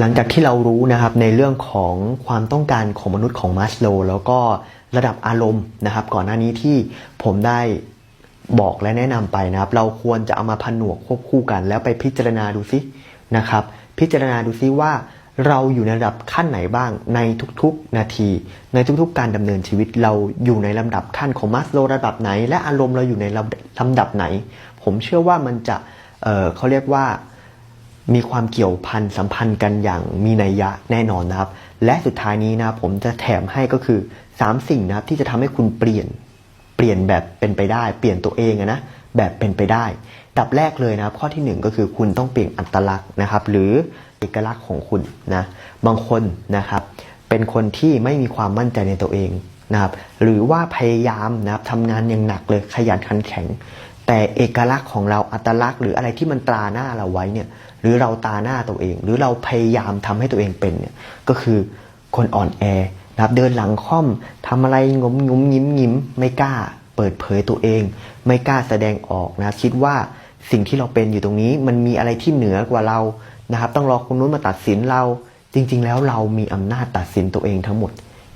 หลังจากที่เรารู้นะครับในเรื่องของความต้องการของมนุษย์ของมัสโลแล้วก็ระดับอารมณ์นะครับ ก่อนหน้านี้ที่ผมได้บอกและแนะนำไปนะครับ เราควรจะเอามาผนวกควบคู่กัน แล้วไปพิจารณาดูซินะครับ พิจารณาดูซิว่าเราอยู่ในระดับขั้นไหนบ้างในทุกๆนาที ในทุกๆ การดำเนินชีวิตเราอยู่ในลำดับขั้นของมัสโลระดับไหน และอารมณ์เราอยู่ในลำดับไหน ผมเชื่อว่ามันจะเเขาเรียกว่า มีความเกี่ยวพันสัมพันธ์กันอย่างมีนัยยะแน่นอนนะครับ และสุดท้ายนี้นะผมจะแถมให้ก็คือ 3 สิ่งนะครับที่จะทำให้คุณเปลี่ยนเปลี่ยนแบบเป็นไปได้ เปลี่ยนตัวเองนะแบบเป็นไปได้ดับแรกเลยนะครับข้อที่หนึ่งก็คือคุณต้องเปลี่ยนอัตลักษณ์นะครับ หรือเอกลักษณ์ของคุณนะบางคนนะครับ เป็นคนที่ไม่มีความมั่นใจในตัวเองนะครับ หรือว่าพยายามนะครับทำงานอย่างหนักเลยขยันขันแข็ง แต่เอกลักษณ์ของเราอัตลักษณ์ หรืออะไรที่มันตราหน้าเราไว้เนี่ย หรือเราตาหน้าตัวเอง หรือเราพยายามทำให้ตัวเองเป็นเนี่ยก็คือคนอ่อนแอนะครับเดินหลังค่อมทำอะไรงมงุ้มยิ้มยิ้มไม่กล้า เปิดเผยตัวเอง ไม่กล้าแสดงออกนะคิดว่าสิ่งที่เราเป็นอยู่ตรงนี้ มันมีอะไรที่เหนือกว่าเรานะครับ ต้องรอคนนู้นมาตัดสินเรา จริง ๆ แล้วเรามีอำนาจตัดสินตัวเองทั้งหมด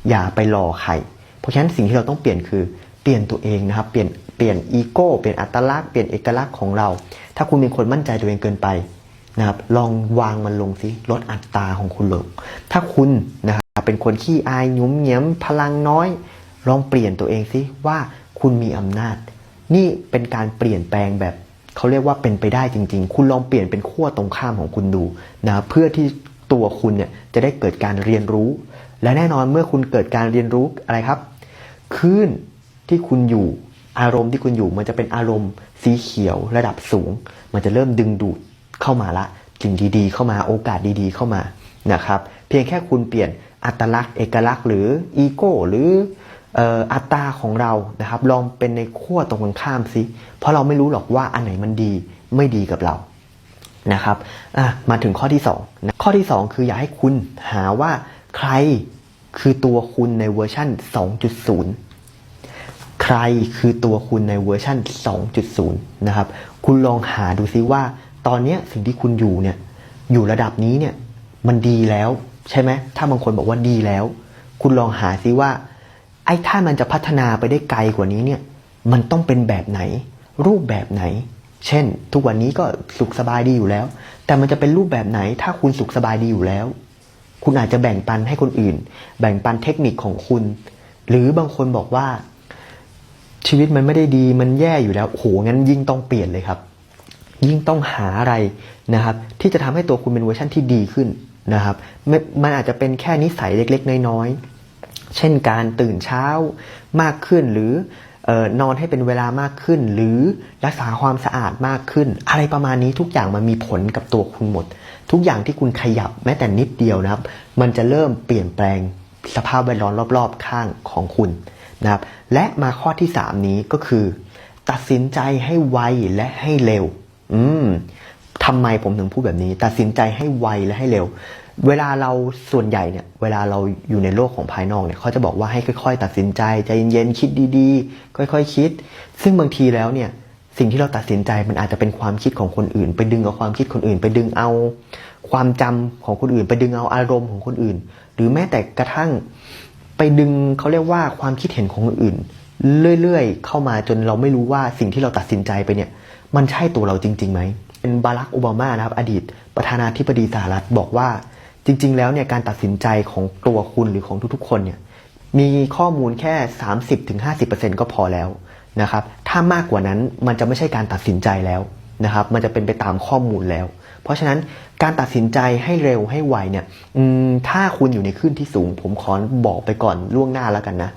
อย่าไปรอใครเพราะฉะนั้นสิ่งที่เราต้องเปลี่ยนคือเปลี่ยนตัวเองนะครับเปลี่ยนเปลี่ยนอีโก้เปลี่ยนอัตลักษณ์เปลี่ยนเอกลักษณ์ของเรา ถ้าคุณเป็นคนมั่นใจตัวเองเกินไป นะครับลองวางมันลงสิลดอัตราของคุณลง ถ้าคุณนะครับเป็นคนขี้อายหยุ้มเหยียมพลังน้อย ลองเปลี่ยนตัวเองสิว่าคุณมีอำนาจ นี่เป็นการเปลี่ยนแปลงแบบเขาเรียกว่าเป็นไปได้จริง ๆ คุณลองเปลี่ยนเป็นขั้วตรงข้ามของคุณดูนะเพื่อที่ตัวคุณเนี่ยจะได้เกิดการเรียนรู้ และแน่นอนเมื่อคุณเกิดการเรียนรู้อะไรครับคลื่นที่คุณอยู่อารมณ์ที่คุณอยู่มันจะเป็นอารมณ์สีเขียวระดับสูง มันจะเริ่มดึงดูด เข้ามาละสิ่งดีๆ เข้ามาโอกาสดีๆ เข้ามานะครับเพียงแค่คุณเปลี่ยนอัตลักษณ์เอกลักษณ์หรืออีโก้หรืออัตราของเรานะครับลองเป็นในขั้วตรงกันข้ามสิเพราะเราไม่รู้หรอกว่าอันไหนมันดีไม่ดีกับเรานะครับมาถึงข้อที่2นะข้อที่ 2 คืออยากให้คุณหาว่าใครคือตัวคุณในเวอร์ชัน2.0 ใครคือตัวคุณในเวอร์ชัน2.0 นะครับ คุณลองหาดูซิว่า ตอนนี้สิ่งที่คุณอยู่เนี่ยอยู่ระดับนี้เนี่ยมันดีแล้วใช่ไหมถ้าบางคนบอกว่าดีแล้ว คุณลองหาซิว่า ไอ้ถ้ามันจะพัฒนาไปได้ไกลกว่านี้เนี่ยมันต้องเป็นแบบไหน รูปแบบไหน เช่น ทุกวันนี้ก็สุขสบายดีอยู่แล้ว แต่มันจะเป็นรูปแบบไหน ถ้าคุณสุขสบายดีอยู่แล้ว คุณอาจจะแบ่งปันให้คนอื่น แบ่งปันเทคนิคของคุณ หรือบางคนบอกว่า ชีวิตมันไม่ได้ดีมันแย่อยู่แล้วโหงั้นยิ่งต้องเปลี่ยนเลยครับ ยิ่งต้องหาอะไรนะครับ ที่จะทำให้ตัวคุณเป็นเวอร์ชันที่ดีขึ้นนะครับม,มันอาจจะเป็นแค่นิสัยเล็ก ๆ น้อยๆ เช่นการตื่นเช้ามากขึ้นหรือออนอนให้เป็นเวลามากขึ้น หรือรักษาความสะอาดมากขึ้น อะไรประมาณนี้ทุกอย่างมันมีผลกับตัวคุณหมด ทุกอย่างที่คุณขยับแม้แต่นิดเดียวนะครับ มันจะเริ่มเปลี่ยนแปลงสภาพแวดล้อมรอบๆ ข้างของคุณนะครับ และมาข้อที่ 3 นี้ก็คือ ตัดสินใจให้ไวและให้เร็ว อืมทำไมผมถึงพูดแบบนี้ ตัดสินใจให้ไวและให้เร็ว เวลาเราส่วนใหญ่เนี่ย เวลาเราอยู่ในโลกของภายนอกเนี่ยเขาจะบอกว่าให้ค่อย ๆ ตัดสินใจใจเย็นๆคิดดีๆ ค่อย ๆคคิด ซึ่งบางทีแล้วเนี่ย สิ่งที่เราตัดสินใจมันอาจจะเป็นความคิดของคนอื่น ไปดึงเอาความคิดคนอื่น ไปดึงเอา ความจำของคนอื่น ไปดึงเอาอารมณ์ของคนอื่น หรือแม้แต่กระทั่ง ไปดึงเขาเรียกว่าความคิดเห็นของคนอื่น เรื่อยๆ เข้ามาจนเราไม่รู้ว่าสิ่งที่เราตัดสินใจไปเนี่ยมันใช่ตัวเราจริงๆไหมเป็นบารักโอบามานะครับอดีตประธานาธิบดีสหรัฐบอกว่าจริง ๆ แล้วเนี่ยการตัดสินใจของตัวคุณหรือของทุกๆ คนเนี่ยมีข้อมูลแค่ 30-50%ก็พอแล้วนะครับถ้ามากกว่านั้นมันจะไม่ใช่การตัดสินใจแล้วนะครับมันจะเป็นไปตามข้อมูลแล้ว เพราะฉะนั้นการตัดสินใจให้เร็วให้ไวเนี่ยถ้าคุณอยู่ในคลื่นที่สูง ผมขอบอกไปก่อนล่วงหน้าแล้วกันนะ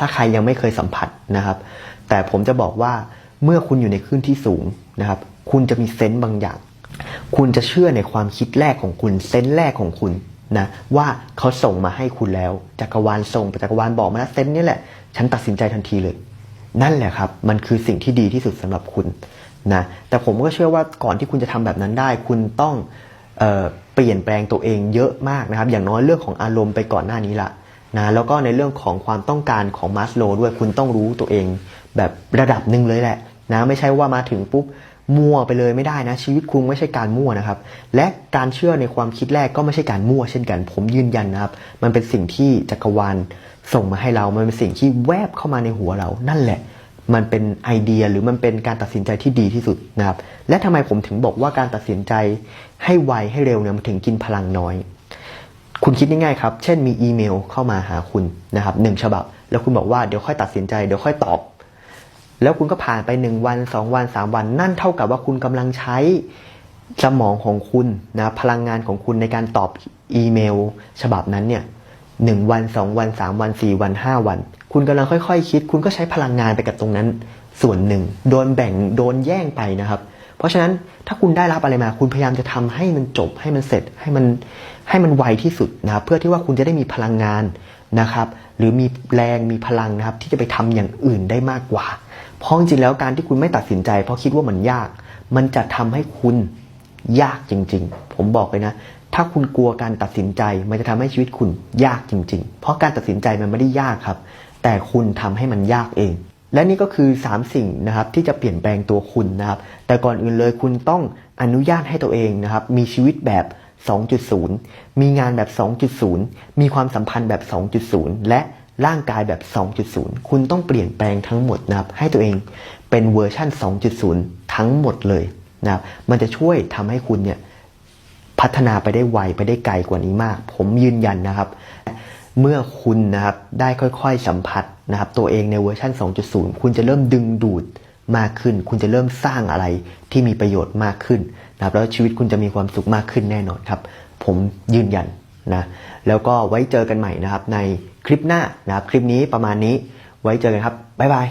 ถ้าใครยังไม่เคยสัมผัสนะครับ แต่ผมจะบอกว่าเมื่อคุณอยู่ในคลื่นที่สูงนะครับ คุณจะมีเซนต์บางอย่าง คุณจะเชื่อในความคิดแรกของคุณเซนต์แรกของคุณนะว่าเขาส่งมาให้คุณแล้วจักรวาลส่งจักรวาลบอกมาแล้วเซนต์นี่แหละ ฉันตัดสินใจทันทีเลย นั่นแหละครับ มันคือสิ่งที่ดีที่สุดสำหรับคุณนะแต่ผมก็เชื่อว่าก่อนที่คุณจะทำแบบนั้นได้ คุณต้องเออเปลี่ยนแปลงตัวเองเยอะมากนะครับ อย่างน้อยเรื่องของอารมณ์ไปก่อนหน้านี้ละ นะแล้วก็ในเรื่องของความต้องการของมาสโลด้วยคุณต้องรู้ตัวเองแบบระดับหนึ่งเลยแหละนะไม่ใช่ว่ามาถึงปุ๊บมั่วไปเลยไม่ได้นะ ชีวิตคุณไม่ใช่การมั่วนะครับ และการเชื่อในความคิดแรกก็ไม่ใช่การมั่วเช่นกัน ผมยืนยันนะครับ มันเป็นสิ่งที่จักรวาลส่งมาให้เรา มันเป็นสิ่งที่แวบเข้ามาในหัวเรา นั่นแหละ มันเป็นไอเดียหรือมันเป็นการตัดสินใจที่ดีที่สุดนะครับ และทำไมผมถึงบอกว่าการตัดสินใจให้ไวให้เร็วเนี่ยมันถึงกินพลังน้อย คุณคิดง่ายๆครับ เช่นมีอีเมลเข้ามาหาคุณนะครับหนึ่งฉบับ แล้วคุณบอกว่าเดี๋ยวค่อยตัดสินใจเดี๋ยวค่อยตอบ แล้วคุณก็ผ่านไปหนึ่งวันสองวันสามวัน นั่นเท่ากับว่าคุณกำลังใช้สมองของคุณนะพลังงานของคุณในการตอบอีเมล ฉบับนั้นเนี่ยหนึ่งวันสองวันสามวันสี่วันห้าวัน คุณกำลังค่อยๆคิด คุณก็ใช้พลังงานไปกับตรงนั้น ส่วนหนึ่งโดนแบ่งโดนแย่งไปนะครับ เพราะฉะนั้นถ้าคุณได้รับอะไรมา คุณพยายามจะทำให้มันจบให้มันเสร็จให้มันให้มันไวที่สุดนะครับเพื่อที่ว่าคุณจะได้มีพลังงานนะครับ หรือมีแรงมีพลังนะครับ ที่จะไปทำอย่างอื่นได้มากกว่า เพราะจริงๆแล้วการที่คุณไม่ตัดสินใจ เพราะคิดว่ามันยาก มันจะทำให้คุณยากจริง ๆ ผมบอกเลยนะ ถ้าคุณกลัวการตัดสินใจ มันจะทำให้ชีวิตคุณยากจริง ๆ เพราะการตัดสินใจมันไม่ได้ยากครับ แต่คุณทำให้มันยากเอง และนี่ก็คือ 3 สิ่งนะครับที่จะเปลี่ยนแปลงตัวคุณนะครับ แต่ก่อนอื่นเลยคุณต้องอนุญาตให้ตัวเองนะครับ มีชีวิตแบบ 2.0 มีงานแบบ 2.0 มีความสัมพันธ์แบบ 2.0 และร่างกายแบบ 2.0 คุณต้องเปลี่ยนแปลงทั้งหมดนะครับ ให้ตัวเองเป็นเวอร์ชั่น 2.0 ทั้งหมดเลยนะครับ มันจะช่วยทำให้คุณเนี่ยพัฒนาไปได้ไวไปได้ไกลกว่านี้มาก ผมยืนยันนะครับ เมื่อคุณนะครับได้ค่อยๆสัมผัสนะครับตัวเองในเวอร์ชัน2.0 คุณจะเริ่มดึงดูดมากขึ้น คุณจะเริ่มสร้างอะไรที่มีประโยชน์มากขึ้นนะครับแล้วชีวิตคุณจะมีความสุขมากขึ้นแน่นอนครับ ผมยืนยันนะแล้วก็ไว้เจอกันใหม่นะครับในคลิปหน้านะครับคลิปนี้ประมาณนี้ไว้เจอกันครับบ๊ายบาย